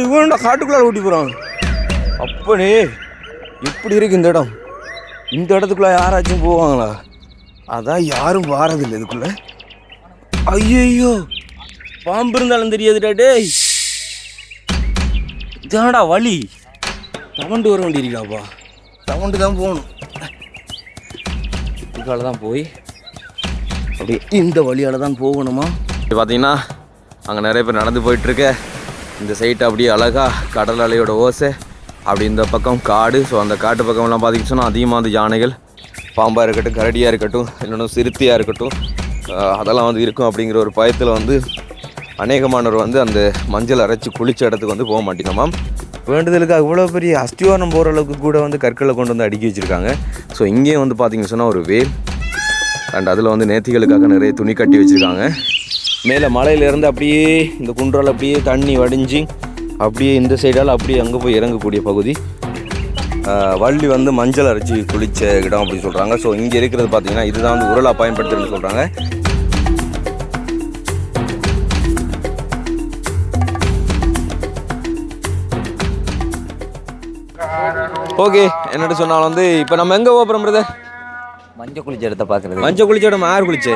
இவன்டா காட்டுக்குள்ளார ஓட்டி போகிறான் அப்பனே எப்படி இருக்கு இந்த இடம்? இந்த இடத்துக்குள்ள யாராச்சும் போவாங்களா? அதான் யாரும் வாரதில்லை இதுக்குள்ள. ஐயோ பாம்பு இருந்தாலும் தெரியாதுடா டேய். இதாடா வழி. தவண்டு வர வேண்டியிருக்காப்பா. தவண்டு தான் போகணும். இதுக்கால தான் போய் அப்படியே இந்த வழியால தான் போகணுமா? இப்போ பார்த்தீங்கன்னா அங்கே நிறைய பேர் நடந்து போயிட்டுருக்க இந்த சைட்டு அப்படியே அழகா கடல் அலையோட ஓசை. அப்படி இந்த பக்கம் காடு ஸோ அந்த காட்டு பக்கம்லாம் பார்த்தீங்கன்னு சொன்னால் அதிகமாக வந்து யானைகள் பாம்பாக இருக்கட்டும் கரடியாக இருக்கட்டும் இன்னொன்று சிறுத்தையாக இருக்கட்டும் அதெல்லாம் வந்து இருக்கும் அப்படிங்கிற ஒரு பயத்தில் வந்து அநேகமானவர் வந்து அந்த மஞ்சள் அரைச்சி குளிச்ச இடத்துக்கு வந்து போக மாட்டேங்கம்மாம் வேண்டுதலுக்கு அவ்வளோ பெரிய அஸ்திவாரம் போகிற அளவுக்கு கூட வந்து கற்களை கொண்டு வந்து அடுக்கி வச்சுருக்காங்க. ஸோ இங்கேயும் வந்து பார்த்தீங்கன்னு சொன்னால் ஒரு வேல் அண்ட் அதில் வந்து நேர்த்திகளுக்காக நிறைய துணி கட்டி வச்சுருக்காங்க. மேலே மலையிலேருந்து அப்படியே இந்த குன்றால் அப்படியே தண்ணி வடிஞ்சு அப்படியே இந்த சைடால் அப்படியே அங்கே போய் இறங்கக்கூடிய பகுதி. வள்ளி வந்து மஞ்சள் அரைச்சி குளிச்ச இடம் அப்படின்னு சொல்கிறாங்க ஸோ இங்கே இருக்கிறது பார்த்தீங்கன்னா இதுதான் வந்து உரலா பயன்படுத்துறதுன்னு சொல்கிறாங்க ஓகே என்னட்டு சொன்னாலும் வந்து இப்போ நம்ம எங்கே போகிறோம் பிரதர் மஞ்சள் குளிச்ச இடத்த பார்க்குறது. மஞ்சள் குளிச்ச இடம் யார் குளிச்சு?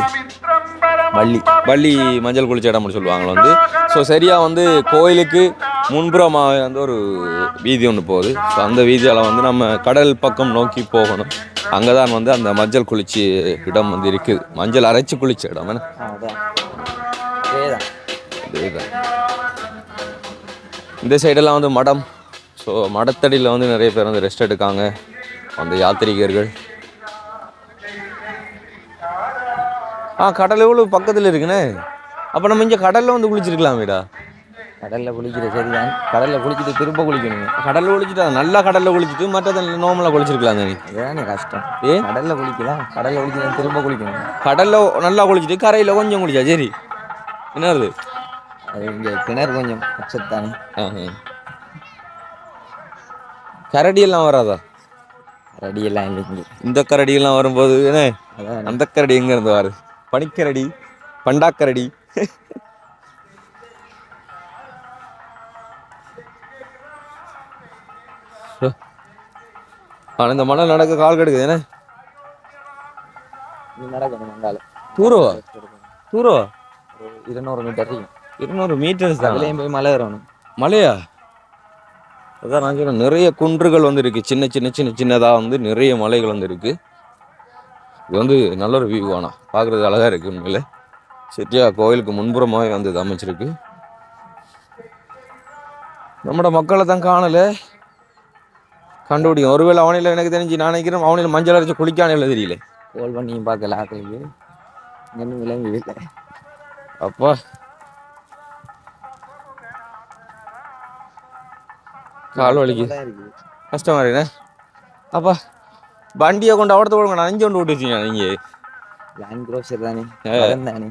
வள்ளி வள்ளி மஞ்சள் குளிச்ச இடம்னு சொல்லுவாங்க வந்து. ஸோ சரியாக வந்து கோயிலுக்கு முன்புறமாக வந்து ஒரு வீதி ஒன்று போகுது. ஸோ அந்த வீதியால் வந்து நம்ம கடல் பக்கம் நோக்கி போகணும். அங்கே தான் வந்து அந்த மஞ்சள் குளிச்சு இடம் வந்து இருக்குது. மஞ்சள் அரைச்சி குளிச்ச இடம் என்ன. இந்த சைடெல்லாம் வந்து மடம். ஸோ மடத்தடியில் வந்து நிறைய பேர் வந்து ரெஸ்ட் எடுக்காங்க. அந்த யாத்திரிகர்கள். ஆ கடல் எவ்வளோ பக்கத்தில் இருக்குண்ணே? அப்போ நம்ம இங்கே கடலில் வந்து குளிச்சிருக்கலாமேடா. கடலில் குளிக்கிற சரிதான். கடலில் குளிச்சுட்டு திரும்ப குளிக்கணும் கடலில் குளிச்சுட்டா நல்லா கடலில் குளிச்சுட்டு மற்றதை நார்மலாக குளிச்சிருக்கலாம். நீ அதுதானே கஷ்டம். ஏ? கடலில் குளிக்கலாம். கடலில் குளிச்சு திரும்ப குளிக்கணும். கடலில் நல்லா குளிச்சுட்டு கரையில் கொஞ்சம் குளிச்சா சரி. என்னது? அது இங்கே கிணறு கொஞ்சம் அச்சத்தானே ஆஹா. கரடி எல்லாம் வராதா? ரெடியெல்லாம் இல்லைங்க. இந்த கரடியெல்லாம் வரும்போது என்ன? அந்த கரடி எங்க இருந்து வாரு? பனிக்கரடி பண்டாக்கரடி. ஆனா இந்த மணல் நடக்க கால் கெடுக்குது. என்ன? நடக்கணும் தூரவா? தூரவா? இருநூறு மீட்டர் இருநூறு மீட்டர்ஸ் தான்? அதுலேயும் போய் மலை ஏறணும். மலையா? அதான் நான் சொல்றேன் நிறைய குன்றுகள் வந்து இருக்கு சின்ன சின்ன சின்ன சின்னதா வந்து நிறைய மலைகள் வந்து இருக்கு இது வந்து நல்ல ஒரு வியூ ஆனா. பார்க்கறது அழகா இருக்கு உண்மையில. செட்டியா கோயிலுக்கு முன்புறமாவே வந்து இது அமைச்சிருக்கு நம்மட மக்களை தான் காணல. கண்டுபிடிக்கும். ஒருவேளை அவனில் எனக்கு தெரிஞ்சு நான் நினைக்கிறேன் அவனில் மஞ்சள் அரைச்சு குளிக்கானே இல்லை தெரியல. கோல் பண்ணியும் பார்க்கல ஆக்களுக்கு. இன்னும் விளங்கி இல்லை அப்பா. கால் வலிக்கு. தான் இருக்குது கஷ்டமா இருக்குண்ணே. அப்பா. போடுங்க நான் அஞ்சு கொண்டு விட்டு வச்சுங்க நீங்கள் லேண்ட் க்ரோசர் தானே? ஆ. மரம் தானே?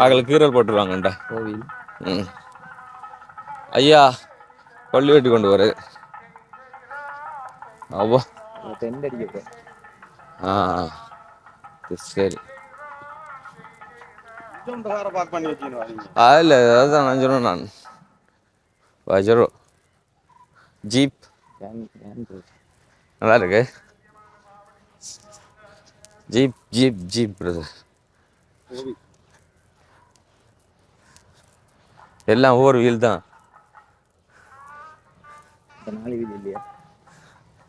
ஆகல கீரல் போட்டுருவாங்கண்டா கோவில். ம். ஐயா கொல்லி வெட்டி கொண்டு வர அவ்வா. டென்ட் அடிக்க ஆ சரி அதில் அதுதான் நான் சொன்னேன் நான். வஜரோ. ஜீப். நல்லா இருக்கு ஜீப் ஜீப் ஜீப் பிரதர் எல்லாம் ஒவ்வொரு வீல் தான்.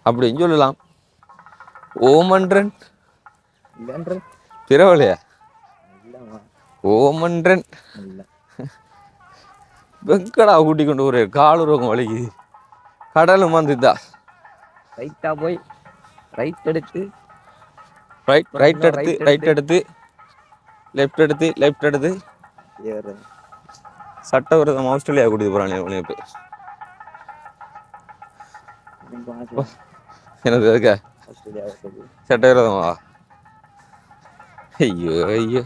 அப்படின்னு சொல்லலாம். ஓமன்றன் பிறவலையா ஓமன்றன் வெங்கடா கூட்டி கொண்டு ஒரு கால் ரோகம் வலிக்குது. கடலும் வந்துதா ரைட்டாக போய் ரைட் எடுத்து ரைட் ரைட் எடுத்து ரைட் எடுத்து. லெஃப்ட் எடுத்து லெஃப்ட் எடுத்து. ஏறுறது. சட்டவிரோதம் ஆஸ்திரேலியா கூட்டிட்டு இப்போ. எனக்கு ஆசை எனக்கு இருக்க சட்டவிரோதமா? ஐயோ ஐயோ.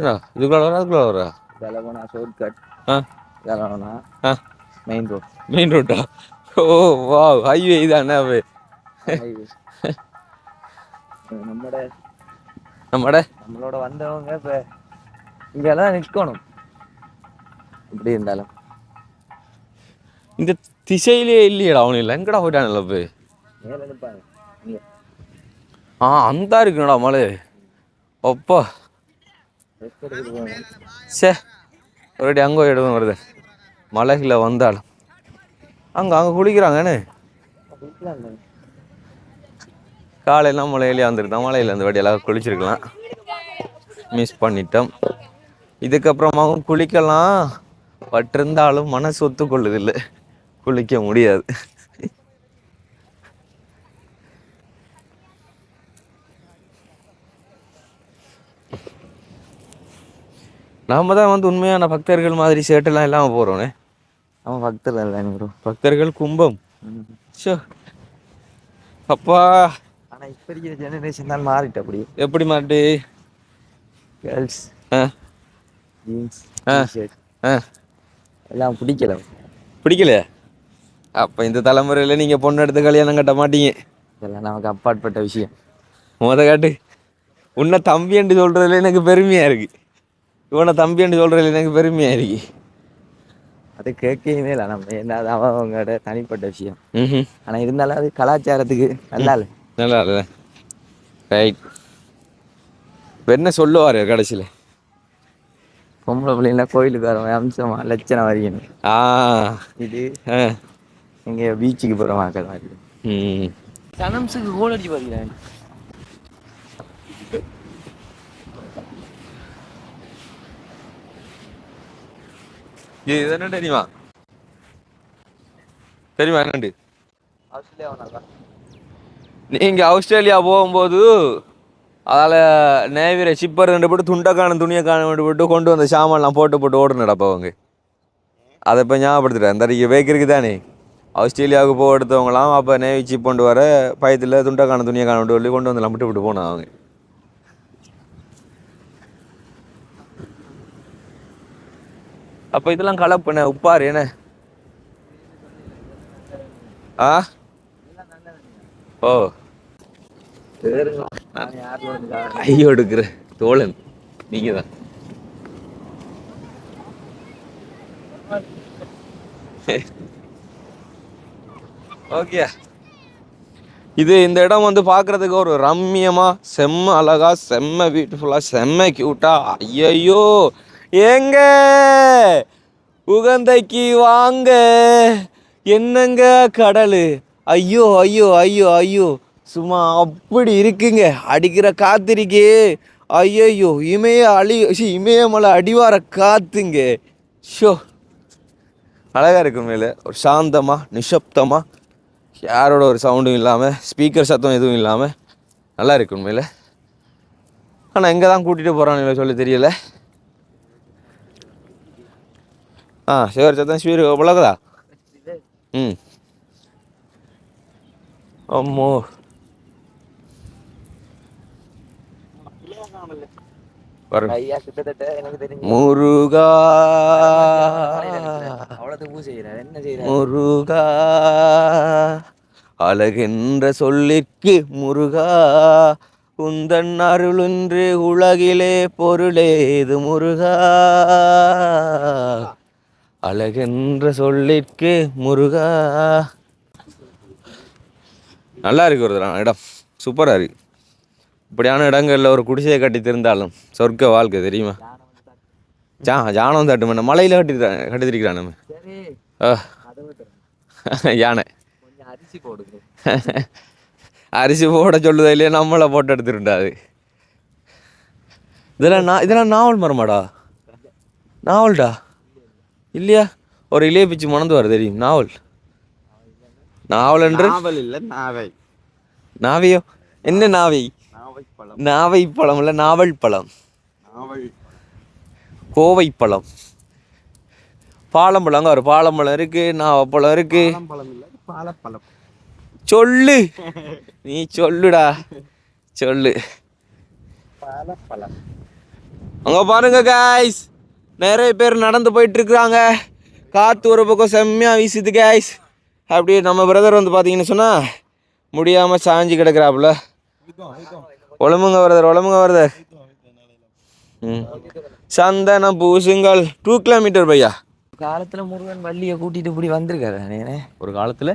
என்ன இதுக்குள்ள வரா அதுக்குள்ள வரா ஷார்ட் கட் ஆ. போனால் ஆ. மெயின் ரோட் மெயின் ரோட்டா ஓ வா ஹைவே இதானே அவே நம்மட நம்மட? நம்மளோட வந்தவங்க இப்போ இங்கெல்லாம் நிற்கணும் எப்படி இருந்தாலும். இந்த திசையிலே இல்லையடா அவனு இல்லை. எங்கடா போயிட்டான்ல போய் ஆ அந்த இருக்குடா மலை. அப்பா. சே ஒருடி அங்கே இடம் வருது. மலையில் வந்தாலும் அங்கே அங்கே குளிக்கிறாங்கன்னு காலையெல்லாம் மலையிலே வந்துருந்தோம் மலையில் அந்த வடியெல்லாம் குளிச்சிருக்கலாம். மிஸ் பண்ணிட்டோம். இதுக்கப்புறமாகவும் குளிக்கலாம். பட்டிருந்தாலும் மனசு ஒத்துக்கொள்ளுதில்லை. குளிக்க முடியாது. நாம தான் வந்து உண்மையான பக்தர்கள் மாதிரி சேட்டெல்லாம் இல்லாமல் போகிறோனே அவன் பக்தர் இல்லை ப்ரோ பக்தர்கள் கும்பம். ஷோ அப்பா. ஆனால் இப்போ இருக்கிற ஜெனரேஷன் தான் மாறிட்டு அப்படி. எப்படி மாட்டு கேர்ள்ஸ் ஆ. ஜீன்ஸ் ஆ. எல்லாம் பிடிக்கல. பிடிக்கலையா? அப்போ இந்த தலைமுறையில் நீங்கள் பொண்ணு எடுத்து கல்யாணம் கட்ட மாட்டீங்க. இதெல்லாம் நமக்கு அப்பாற்பட்ட விஷயம். முத காட்டு. உன்னை தம்பியண்டு சொல்கிறதுல எனக்கு பெருமையாக இருக்குது இவனை தம்பியண்டு சொல்கிறதுல எனக்கு பெருமையாக இருக்கு. அது கேட்கவே இல்லை. நம்ம என்ன அது அவங்களோட தனிப்பட்ட விஷயம். ஆனால் இருந்தாலும் அது கலாச்சாரத்துக்கு நல்லா இல்லை. நல்லா இல்லை. ரைட் இப்போ என்ன சொல்லுவார் கடைசியில்? பொம்பளை பிள்ளைங்கள கோயிலுக்கு வரவன் அம்சமா லட்சணம் வரைக்கணும் ஆ. இது ஆ. எங்கே பீச்சுக்கு போகிற மக்கள் மாதிரி ம் சனம்ஸுக்கு கோல் அடிச்சு பார்க்கிறேன் இது என்ன தெரியுமா? தெரியுமா என்னண்டு? ஆஸ்திரேலியா நீங்கள் ஆஸ்திரேலியா போகும்போது அதால நேவிர சிப்பர் ரெண்டு போட்டு துண்டை துணியை காண காணும் போட்டு கொண்டு வந்த சாமான்லாம் போட்டு போட்டு ஓடு அவங்க. அதை இப்போ ஞாபகப்படுத்துறேன். இந்த அறிக்கை பேக்கருக்கு தானே. ஆஸ்திரேலியாவுக்கு போக எடுத்தவங்களாம் அப்போ நேவி சிப் கொண்டு வர பயத்தில் துண்டக்கான காணும் துணியை காணும் சொல்லி கொண்டு வந்து விட்டு விட்டு போனாங்க அவங்க. அப்போ இதெல்லாம் கலப்புண்ணே உப்பாரு என்ன? ஆ? ஓ. ஐயோ எடுக்கிற தோழன் நீங்க தான் ஓகே. இது இந்த இடம் வந்து பார்க்கறதுக்கு ஒரு ரம்மியமா செம்ம அழகா செம்ம பியூட்டிஃபுல்லா செம்ம கியூட்டா ஐயையோ. ஏங்க? உகந்தைக்கு வாங்க. என்னங்க கடல்? ஐயோ ஐயோ ஐயோ ஐயோ. சும்மா அப்படி இருக்குங்க. அடிக்கிற காத்திருக்கே. ஐயையோ இமய அழி சி, இமயமலை அடிவார காத்துங்க. ஷோ. அழகாக இருக்கும் மேலே. ஒரு சாந்தமாக நிஷப்தமாக யாரோட ஒரு சவுண்டும் இல்லாமல் ஸ்பீக்கர் சத்தம் எதுவும் இல்லாமல் நல்லா இருக்கும் மேலே. ஆனால் எங்கே தான் கூட்டிகிட்டு போகிறான்னு சொல்லி தெரியல. ஆ சிவர் சத்தம் ஸ்பீர் பழகுதா ம் அம்மோ வரும் ஐயா முருகா முருகா அழகென்ற சொல்லிற்கு முருகா உந்தன் அருளின்று உலகிலே பொருளேது முருகா அழகென்ற சொல்லிற்கு முருகா. நல்லா இருக்கு ஒரு இடம் சூப்பராக இருக்கு. இப்படியான இடங்களில் ஒரு குடிசையை கட்டி திருந்தாலும் சொர்க்க வாழ்க்கை தெரியுமா? ஜா ஜானம் தட்டு மண்ண மலையில் கட்டி நம்ம. ஆ, கதவு திறந்து யானை. கொஞ்சம் அரிசி போடுங்க அரிசி போட சொல்லுதோ இல்லையா? நம்மளை போட்டு எடுத்துருண்டாது இதெல்லாம் நான் இதெல்லாம் நாவல் மரமாடா? நாவல்டா? இல்லையா? ஒரு இளைய பிச்சு மணந்து வர தெரியும். நாவல். நாவல் என்று? நாவல் இல்லை நாவை. நாவையோ? என்ன நாவை? நாவை பழம் இல்லை நாவல் பழம். கோவை பழம். பாலம்பழம் அங்கே ஒரு பாலம்பழம் இருக்கு நாவப்பழம் இருக்கு. பாலப்பழம். சொல்லு. நீ சொல்லுடா. சொல்லு. பாலப்பழம். அங்க பாருங்க காய்ஸ் நிறைய பேர் நடந்து போயிட்டு இருக்கிறாங்க காத்து ஒரு பக்கம் செம்மையா வீசுது காய்ஸ் அப்படியே நம்ம பிரதர் வந்து பார்த்தீங்கன்னு சொன்னா முடியாம சாஞ்சு கிடக்குறாப்புல. ஒழுமுங்க வருதர் ஒழுமுங்க வருதர் ம். சந்தனம் பூசுங்கள். டூ கிலோமீட்டர் பையா? காலத்துல முருகன் வள்ளியை கூட்டிட்டு இப்படி வந்திருக்காரு நேனே ஒரு காலத்தில்?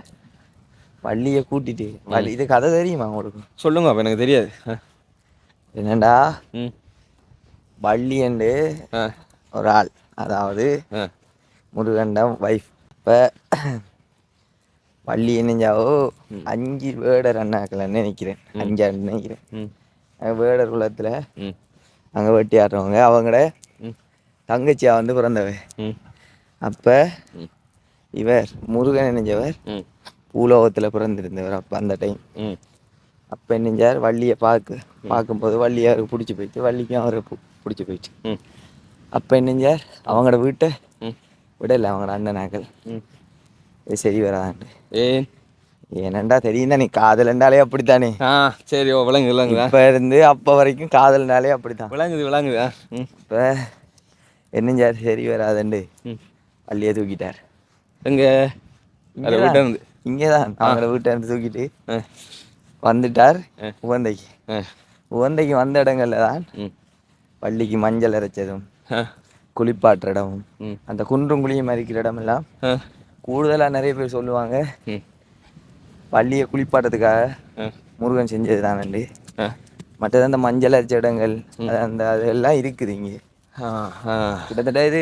வள்ளியை கூட்டிட்டு. வள்ளி இது கதை தெரியுமா உங்களுக்கு? சொல்லுங்க அப்போ எனக்கு தெரியாது. ஆ. என்னடா? ம். வள்ளியண்டு ஆ. ஒரு ஆள். அதாவது ஒய்ஃப் இப்போ வள்ளி என்னஞ்சாவோ அஞ்சு வேடர் அண்ணாக்கள்னு நினைக்கிறேன். அஞ்சாண்டு நினைக்கிறேன். வேடர் குலத்தில் அங்கே வெட்டி ஆடுறவங்க. அவங்களோட ம். தங்கச்சியா வந்து பிறந்தவ. அப்போ. இவர் முருகன் நினைஞ்சவர் ம். பூலோகத்தில் பிறந்திருந்தவர் அப்போ அந்த டைம் அப்போ என்னஞ்சார் வள்ளியை பார்க்க பார்க்கும்போது வள்ளியை அவருக்கு பிடிச்சி போயிட்டு வள்ளிக்கும் அவரை பிடிச்சி போயிட்டு. அப்போ என்னஞ்சார் அவங்களோட வீட்டை விடலை அவங்களோட அண்ணனாக்கள் இது சரி வராதான்ட்டு. ஏன்? ஏனண்டா தெரியும் தானே காதலண்டாலே அப்படித்தானே? ஆ சரி ஓ விளங்கு விளங்குதா? இப்போ இருந்து அப்போ வரைக்கும் காதல்னாலே அப்படித்தான். விளங்குது விளங்குதா? இப்போ என்னஞ்சார் சரி வராதுண்டு ம். வள்ளியை தூக்கிட்டார். எங்கே? அதை விட்டு இருந்து. இங்கே தான் அவங்களோட வீட்டை இருந்து தூக்கிட்டு வந்துட்டார். உவந்தைக்கு. உவந்தைக்கு வந்த இடங்கள்ல தான் பள்ளிக்கு மஞ்சள் அரைச்சதும் குளிப்பாட்டுற இடமும் ம் அந்த குன்றும் குழியும் மறிக்கிற இடமெல்லாம் கூடுதலாக நிறைய பேர் சொல்லுவாங்க. ம் பள்ளியை குளிப்பாட்டத்துக்காக முருகன் செஞ்சது தானண்டு மற்றது அந்த மஞ்சள் அரைச்ச இடங்கள் அது அந்த அதெல்லாம் இருக்குது இங்கே. கிட்டத்தட்ட இது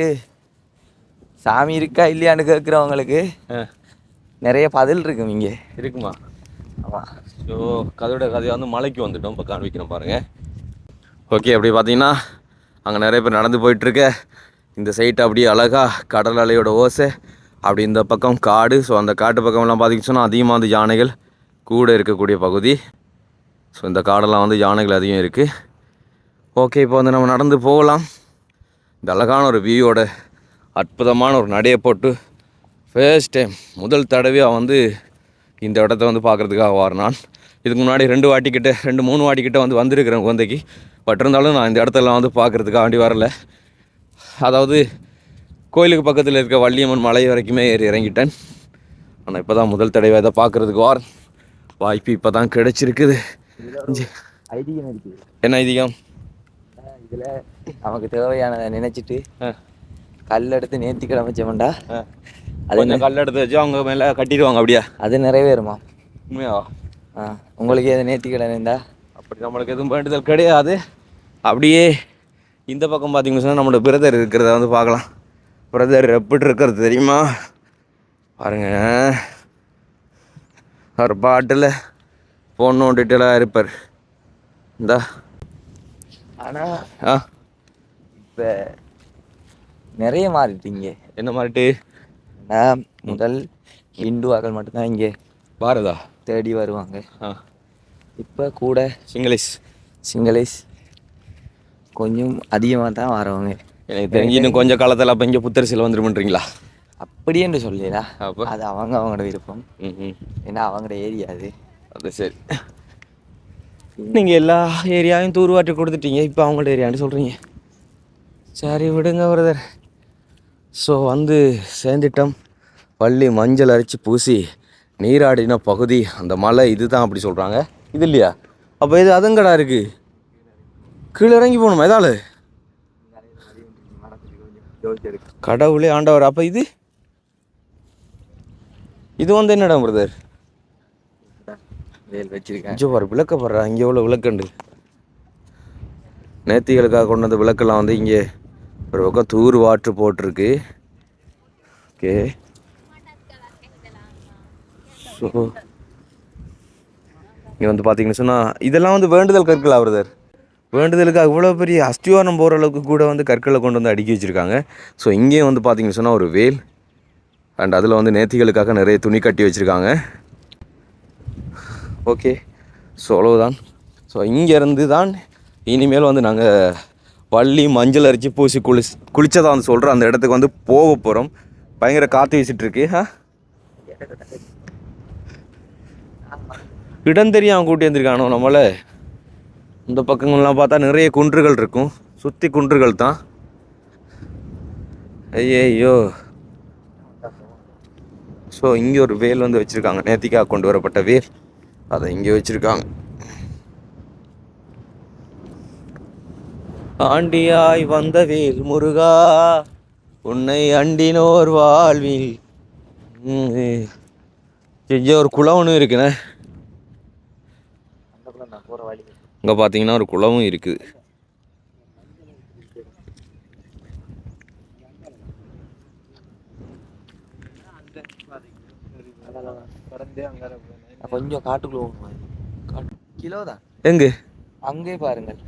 சாமி இருக்கா இல்லையான்னு கேட்குறவங்களுக்கு நிறைய பதில் இருக்கும் இங்கே. இருக்குமா? ஆமாம் ஸோ கதையோட கதையை வந்து மலைக்கு வந்துட்டோம். இப்போ காண்பிக்கிறேன் பாருங்க. ஓகே அப்படி பார்த்தீங்கன்னா அங்கே நிறைய பேர் நடந்து போயிட்டுருக்க. இந்த சைட் அப்படியே அழகா கடல் அலையோட ஓசை. அப்படி இந்த பக்கம் காடு ஸோ அந்த காட்டு பக்கம்லாம் பார்த்திங்கன்னா சொன்னால் அதிகமாக வந்து யானைகள் கூட இருக்கக்கூடிய பகுதி. ஸோ இந்த காடெல்லாம் வந்து யானைகள் அதிகம் இருக்குது ஓகே இப்போ வந்து நம்ம நடந்து போகலாம். இந்த அழகான ஒரு வியூவோட அற்புதமான ஒரு நடையை போட்டு ஃபர்ஸ்ட் டைம் முதல் தடவையாக வந்து இந்த இடத்த வந்து பார்க்குறதுக்காக வார் நான் இதுக்கு முன்னாடி ரெண்டு வாட்டிக்கிட்ட ரெண்டு மூணு வாட்டிக்கிட்ட வந்து வந்திருக்கிறேன் குழந்தைக்கு. பட் இருந்தாலும் நான் இந்த இடத்தெல்லாம் வந்து பார்க்குறதுக்காக வேண்டி வரல. அதாவது கோயிலுக்கு பக்கத்தில் இருக்க வள்ளியம்மன் மலை வரைக்குமே ஏறி இறங்கிட்டேன். ஆனால் இப்போ தான் முதல் தடவை இதை பார்க்குறதுக்கு வார் வாய்ப்பு இப்போ தான் கிடைச்சிருக்குது. ஐதீகம் என்ன ஐதீகம்? இதில் நமக்கு தேவையானதை நினச்சிட்டு ஆ. கல் எடுத்து நேர்த்தி கிளம்பிச்சோம்டா. அது கொஞ்சம் கல் எடுத்து வச்சு அவங்க மேலே கட்டிடுவாங்க அப்படியா? அது நிறைவேறுமா? உண்மையா? ஆ உங்களுக்கு எது நேர்த்தி கிளம்பிந்தா அப்படி நம்மளுக்கு எதுவும் வேண்டுதல் கிடையாது. அப்படியே இந்த பக்கம் பார்த்தீங்கன்னு சொன்னால் நம்மளோட பிரதர் இருக்கிறத வந்து பார்க்கலாம். பிரதர் எப்படி இருக்கிறது தெரியுமா? பாருங்க. அவர் பாட்டில் ஃபோன் நோண்டிட்டுலாம் இருப்பார். இந்தா. ஆனால் ஆ. இப்போ நிறைய மாறிட்டீங்க என்ன மாதிரிட்டு நான் முதல் இந்துவாக்கள் மட்டும்தான் இங்கே பாரதா? தேடி வருவாங்க. ஆ. இப்போ கூட சிங்களீஷ் சிங்களீஸ் கொஞ்சம் அதிகமாக தான் வரவங்க. எனக்கு தெரிஞ்சு இன்னும் கொஞ்சம் காலத்தில் அப்போ இங்கே புத்தரிசியில் வந்துருமன்றீங்களா? அப்படி என்று சொல்லலா அப்போ? அது அவங்க அவங்களோட விருப்பம். ம் ம் ஏன்னா அவங்களோட ஏரியா அது. அது சரி. நீங்கள் எல்லா ஏரியாவையும் தூர்வாட்டி கொடுத்துட்டீங்க. இப்போ அவங்களோட ஏரியான்னு சொல்கிறீங்க சரி விடுங்க பிரதர் ஸோ வந்து சேர்ந்துட்டோம். பள்ளி மஞ்சள் அரைச்சி பூசி நீராடின பகுதி அந்த மலை இதுதான் அப்படி சொல்கிறாங்க இது இல்லையா? அப்போ இது அதுங்கடா இருக்குது கீழே இறங்கி போகணுமா எதாவது கடவுளே ஆண்டவர். அப்போ இது? இது வந்து என்னடா பிரதர் வேல் வச்சிருக்கேன் அஞ்சு பாரு விளக்கப்படுறா இங்கே உள்ள விளக்கண்டு? நேத்திகளுக்காக கொண்டு வந்த விளக்கெல்லாம் வந்து இங்கே ஒரு பக்கம் தூர் வாட்ரு போட்டிருக்கு. ஓகே. ஸோ இங்கே வந்து பார்த்தீங்கன்னு சொன்னால் இதெல்லாம் வந்து வேண்டுதல் கற்கள் ஆகுறதர் வேண்டுதலுக்கு அவ்வளோ பெரிய அஸ்திவாரம் போகிற அளவுக்கு கூட வந்து கற்களை கொண்டு வந்து அடுக்கி வச்சுருக்காங்க. ஸோ இங்கேயும் வந்து பார்த்தீங்கன்னு சொன்னால் ஒரு வேல் அண்ட் அதில் வந்து நேத்திகளுக்காக நிறைய துணி கட்டி வச்சுருக்காங்க. ஓகே ஸோ அவ்வளோதான் ஸோ இங்கேருந்து தான் இனிமேல் வந்து நாங்கள் வள்ளி மஞ்சள் அரிச்சு பூசி குளி குளித்ததான் வந்து சொல்கிறோம் அந்த இடத்துக்கு வந்து போக போகிறோம் பயங்கர காற்று வீசிட்டுருக்கு ஆ இடம் தெரியாமல் கூட்டி வந்திருக்கானோ நம்மளை? இந்த பக்கங்கள்லாம் பார்த்தா நிறைய குன்றுகள் இருக்கும். சுற்றி குன்றுகள் தான். ஐயோ ஸோ இங்கே ஒரு வேல் வந்து வச்சுருக்காங்க. நேத்திக்காக கொண்டு வரப்பட்ட வேல். அதை இங்கே வச்சுருக்காங்க. ஆண்டியாய் வந்தவேல் முருகா. உன்னை அண்டினோர் வாழ்வில். ஐயோ ஒரு குளம் ஒன்று இருக்குண்ணே போகிற வழி இங்கே பார்த்தீங்கன்னா ஒரு குளமும் இருக்குது. கொஞ்சம் காட்டுக்குள்ள கிலோ தான் எங்கே? அங்கே பாருங்கள்.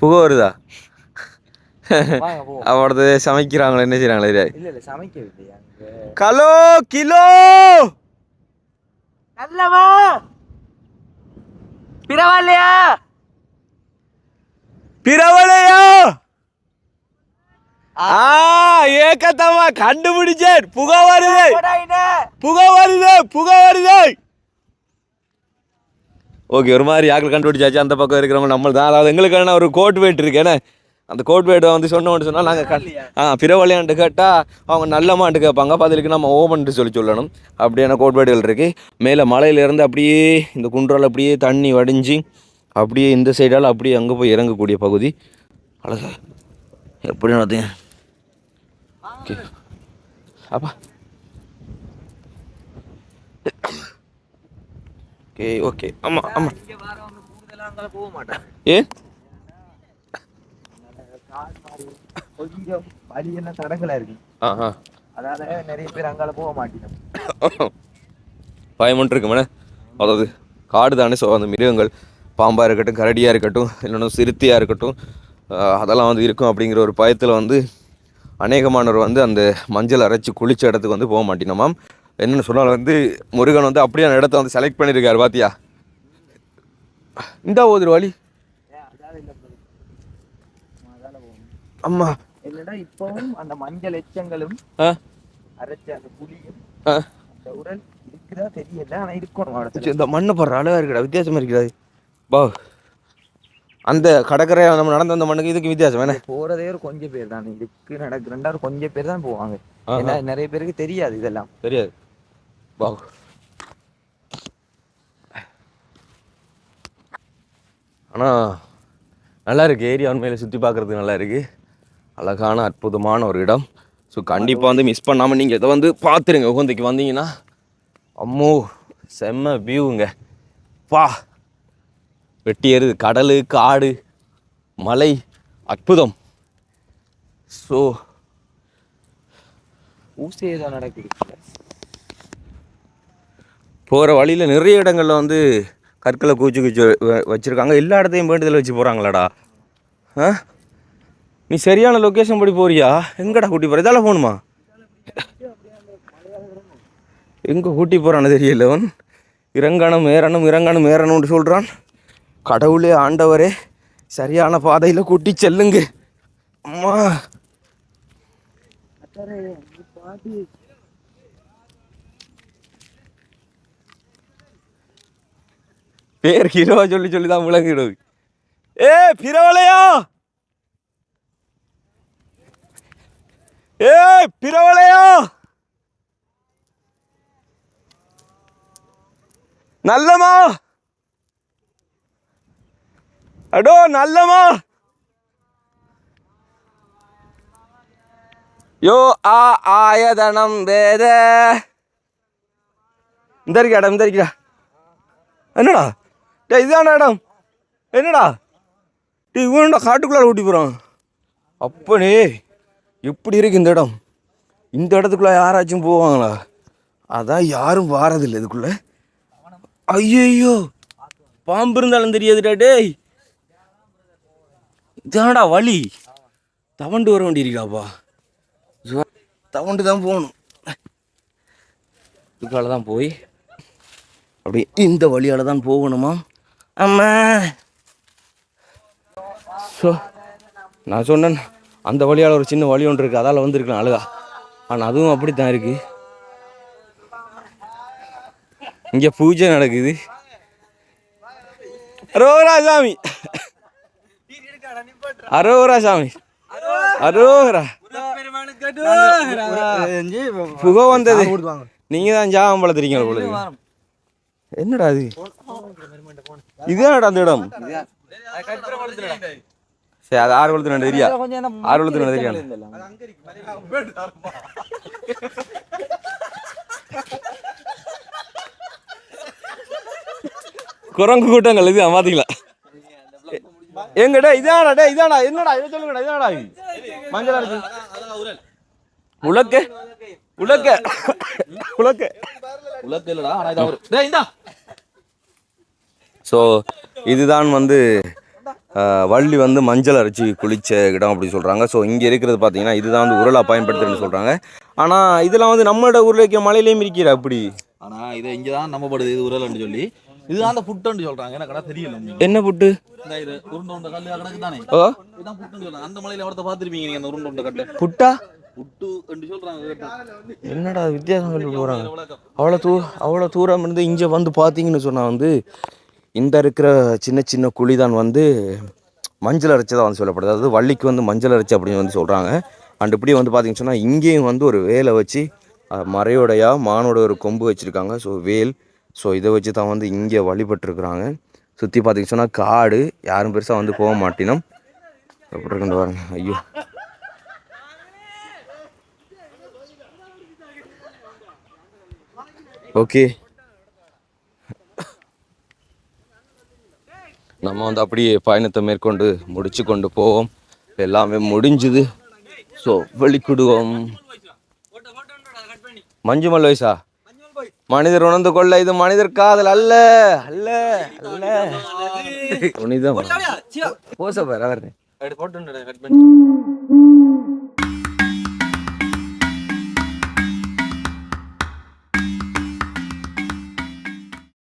புகை வருதா? அவடது சமைக்கிறாங்களா என்ன செய்கிறாங்களே இல்ல இல்ல அங்க. கலோ கிலோ! நல்லவா? பரவாயில்லையா பிரபலையா ஆ ஏக்கத்தம்மா கண்டுபிடிச்சேன். புகை வருது. புகை வருது புகை வருது. ஓகே ஒரு மாதிரி ஆக்கள் கண்டுபிடிச்சாச்சு. அந்த பக்கம் இருக்கிறவங்க நம்ம தான் அதாவது எங்களுக்கான ஒரு கோட் வெயிட் இருக்கு. என்ன? அந்த கோட் வெயிட் வந்து சொன்னோம்னு சொன்னால் நாங்கள் ஆ பிரவலையான்ட்டு கேட்டால் அவங்க நல்லமான்ட்டு கேட்பாங்க. அப்போ அதுக்கு நம்ம ஓமன்ட்டு சொல்லி சொல்லணும். அப்படியான கோட் வேர்டுகள் இருக்குது மேலே மலையிலேருந்து அப்படியே இந்த குன்றால் அப்படியே தண்ணி வடிஞ்சு அப்படியே இந்த சைடால் அப்படியே அங்கே போய் இறங்கக்கூடிய பகுதி. அழகா. எப்படி நடத்தீங்க ஓகே அப்பா ஓகே ஓகே ஆமாம் ஆமாம் போக ஏன் கொஞ்சம் வழி என்ன தடங்களா இருக்கு ஆ ஆ அதனால நிறைய பேர் அங்கால போக மாட்டேங்க பயமன் இருக்கு மேடம் அதாவது காடு தானே ஸோ அந்த மிருகங்கள் பாம்பாக இருக்கட்டும் கரடியாக இருக்கட்டும் இல்லைன்னா சிறுத்தையாக இருக்கட்டும் அதெல்லாம் வந்து இருக்கும் அப்படிங்கிற ஒரு பயத்தில் வந்து அநேகமானவர் வந்து அந்த மஞ்சள் அரைச்சி குளிச்ச இடத்துக்கு வந்து போக மாட்டினோமாம் என்னென்னு சொன்னால் வந்து முருகன் வந்து அப்படியே அந்த இடத்த வந்து செலக்ட் பண்ணியிருக்காரு பாத்தியா? இந்த ஒரு வழி அம்மா. என்னடா இப்பவும் அந்த மஞ்சள் எச்சங்களும் அரைச்ச அந்த புளியும் அந்த உடல் இருக்குதா தெரியல ஆனா இருக்கணும் இந்த மண்ணை போடுற அழகாக இருக்குடா வித்தியாசமாக இருக்குடா பா. அந்த கடற்கரை நம்ம நடந்த அந்த மண்ணுக்கு இதுக்கு வித்தியாசம் என்ன? போறதே ஒரு கொஞ்சம் பேர் தான். இதுக்கு நடக்க ரெண்டாவது கொஞ்சம் பேர் தான் போவாங்க. ஏன்னா நிறைய பேருக்கு தெரியாது இதெல்லாம். தெரியாது. ஆனால் நல்லா இருக்கு. ஏரியா உண்மையில சுற்றி பார்க்குறதுக்கு நல்லா இருக்கு. அழகான அற்புதமான ஒரு இடம். ஸோ கண்டிப்பாக வந்து மிஸ் பண்ணாமல் நீங்கள் இதை வந்து பார்த்துருங்க. உகந்தைக்கு வந்தீங்கன்னா அம்மோ செம்ம வியூங்க பா. வெட்டி எருது கடல் காடு மலை அற்புதம். ஸோ ஊசி ஏதோ நடக்குது. போகிற வழியில் நிறைய இடங்களில் வந்து கற்களை கூச்சி கூச்சி வ- வச்சிருக்காங்க. எல்லா இடத்தையும் வேண்டுதல் வச்சு போகிறாங்களாடா ஆ? நீ சரியான லொக்கேஷன் படி போறியா? எங்கடா கூட்டி போகிற இதால போகணுமா எங்கே கூட்டி போகிறான்னு தெரியல அவன். இறங்கணும் ஏறணும் இறங்கணும் ஏறணும்னு சொல்கிறான் கடவுளே ஆண்டவரே சரியான பாதையில் கூட்டி செல்லுங்க. அம்மா. பேர் ஹீரோவா சொல்லி சொல்லி தான் விளங்கிடுது ஏ பிரவலையா ஏ பிரவலையா நல்லமா அடோ நல்லமா யோ ஆ ஆயதனம் வேத. இந்த இருக்கா இடம் இந்த இருக்கா என்னடா? டே இதுதான இடம். என்னடா? டே இவன்டா காட்டுக்குள்ளார ஊட்டி போகிறான் அப்பனே எப்படி இருக்கு இந்த இடம்? இந்த இடத்துக்குள்ள யாராச்சும் போவாங்களா? அதான் யாரும் வாரதில்லை இதுக்குள்ளே. ஐயோ பாம்பு இருந்தாலும் தெரியாதுடா டேய். இதாடா வழி? தவண்டு வர வேண்டியிருக்காப்பா. தவண்டு தான் போகணும். இதுக்கால தான் போய் அப்படி இந்த வழியால் தான் போகணுமா? அம்மா. ஸோ நான் சொன்னேன் அந்த வழியால் ஒரு சின்ன வழி ஒன்று இருக்குது அதால் வந்திருக்கலாம் அழகா. ஆனால் அதுவும் அப்படி தான் இருக்குது இங்கே பூஜை நடக்குது. ரோகராசாமி அரோரா சாமி. அரோரா புகை வந்தது. நீங்க தான் ஜாபம் வளர்த்துறீங்க பொழுது என்னடா இது? இதுதான் அந்த இடம். சரி அது ஆறு கொளுத்து தெரியா ஆறு கொளுத்து தெரியா குரங்கு கூட்டங்கள் இது மாத்திக்கலாம் எங்கடா இதாடா டே இதாடா என்னடா இதை சொல்லுங்கடா இதாடா இது? மஞ்சள் அரைச்சு உலக்க உலக்க உலக்க. உலக இல்லடா ஆனா இது அவரு. டேய் இந்தா. ஸோ இதுதான் வந்து வள்ளி வந்து மஞ்சள் அரைச்சி குளிச்ச இடம் அப்படி சொல்கிறாங்க ஸோ இங்கே இருக்கிறது பார்த்தீங்கன்னா இதுதான் வந்து உரலா பயன்படுத்துறதுன்னு சொல்கிறாங்க ஆனால் இதெல்லாம் வந்து நம்மளோட ஊரில் இருக்க மலையிலேயும் இருக்கிற அப்படி? ஆனா இது இங்க தான் நம்பப்படுது இது உரல்னு சொல்லி. இதுதான் அந்த புட்டுன்னு சொல்றாங்க. எனக்கு தெரியல. என்ன புட்டு? உருண்டை உருண்டை கல்லு கிடக்கு தானே? ஓ இதுதான் புட்டுன்னு சொல்றாங்க. அந்த மலையில அவரத்தை பார்த்திருப்பீங்க நீங்க அந்த உருண்டை கட்டு புட்டா? புட்டு என்று சொல்றாங்க. என்னடா வித்தியாசம் சொல்லி. அவ்வளோ தூ அவ்வளோ தூரம் இருந்து இங்கே வந்து பார்த்தீங்கன்னு சொன்னால் வந்து இந்த இருக்கிற சின்ன சின்ன குழி தான் வந்து மஞ்சள் அரைச்சதாக வந்து சொல்லப்படுது. அதாவது வள்ளிக்கு வந்து மஞ்சள் அரைச்சி அப்படின்னு வந்து சொல்கிறாங்க அண்ட் இப்படி வந்து பார்த்தீங்கன்னு சொன்னால் இங்கேயும் வந்து ஒரு வேலை வச்சு அஹ், மறையோடையா மானோட ஒரு கொம்பு வச்சுருக்காங்க. ஸோ வேல் ஸோ இதை வச்சு தான் வந்து இங்கே வழிபட்டுருக்குறாங்க. சுற்றி பார்த்திங்க சொன்னால் காடு யாரும் பெருசாக வந்து போக மாட்டினோம். எப்படி இருக்குன்னு வரேங்க ஐயோ. ஓகே. நம்ம வந்து அப்படியே பயணத்தை மேற்கொண்டு முடிச்சு கொண்டு போவோம். எல்லாமே முடிஞ்சுது. ஸோ வெளிக்கிடுவோம் மஞ்சு வயசா மனிதர் உணர்ந்து கொள்ள இது மனிதர் காதல் அல்ல அல்ல அல்ல. புனிதம்? போச பாரு அவர்.